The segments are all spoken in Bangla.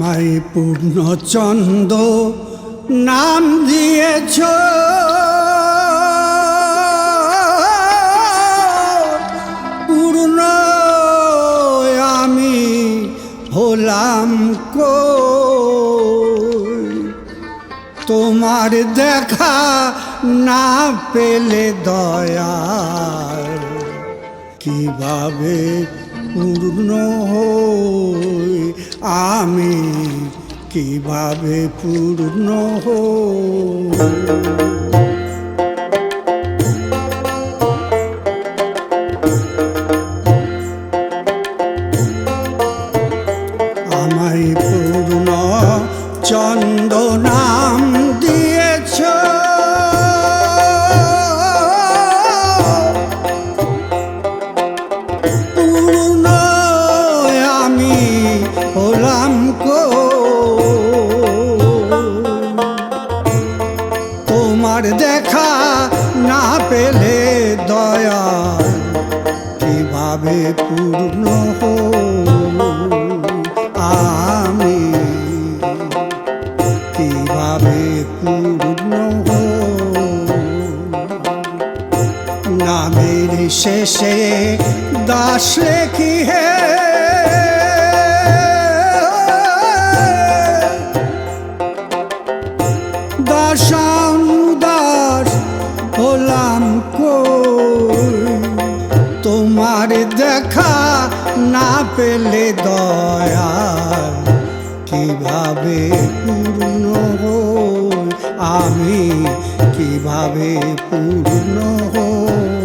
আমায় পূর্ণচন্দ নাম দিয়েছ। পূর্ণ আমি হলাম কই? তোমার দেখা না পেলে দয়া কীভাবে পূর্ণ হই? আমি কীভাবে পূর্ণ হই তোমার দেখা না পেলে দয়া কীভাবে পূর্ণ হই আমি? কীভাবে পূর্ণ হই নামের শেষে দাস লেখি হে পেলে দয়া কীভাবে পূর্ণ হই? আমি কীভাবে পূর্ণ হই?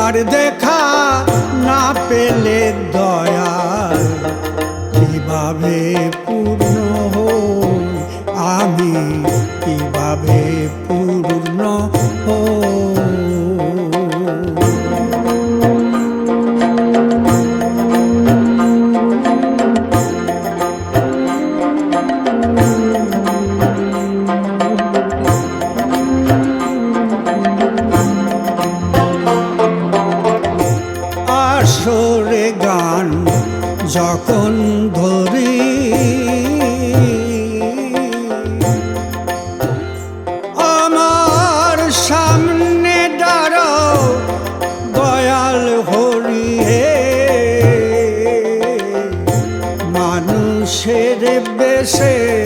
তোমার দেখা না পেলে দয়া কীভাবে পূর্ণ হই? আমি কীভাবে পূর্ণ আসরে গান যখন ধরি। আমার সামনে দাঁড়াও দয়াল হরি হে মানুষের বেশে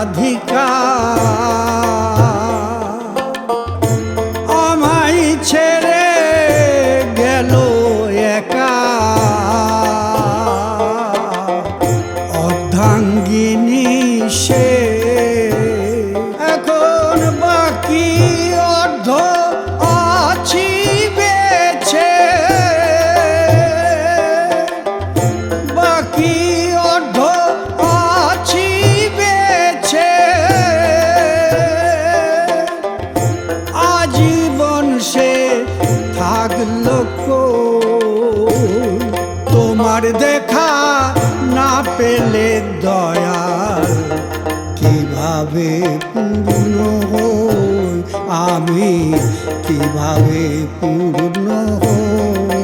রাধিকা। পূর্ণ হই আমি কীভাবে পূর্ণ হই?